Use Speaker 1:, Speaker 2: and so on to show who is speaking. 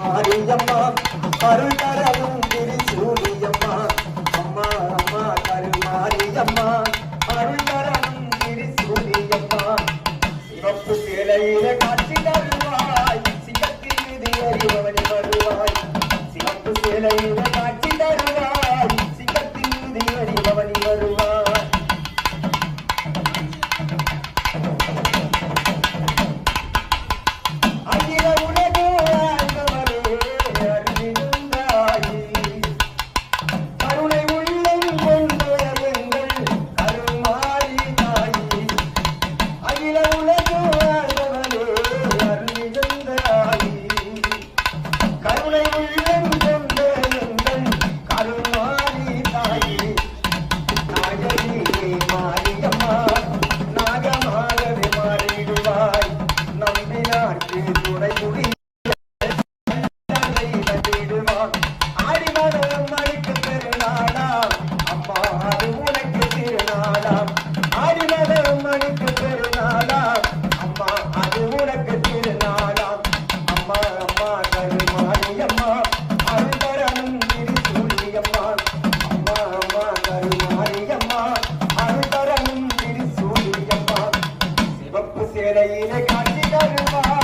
Speaker 1: மாரியம்மா அருள் தரவும் திரிசூரியம்மா அம்மா அம்மா அருள் மாரியம்மா அருள் தரவும் திரிசூரியம்மா சிவப்பு சேலையில காட்சி தருவாய் சிங்கத்தில் இது வருவாய் சிவப்பு சேலையில கருமாரி தாயி நாயகி மாய తేరయిన గట్టి గర్వా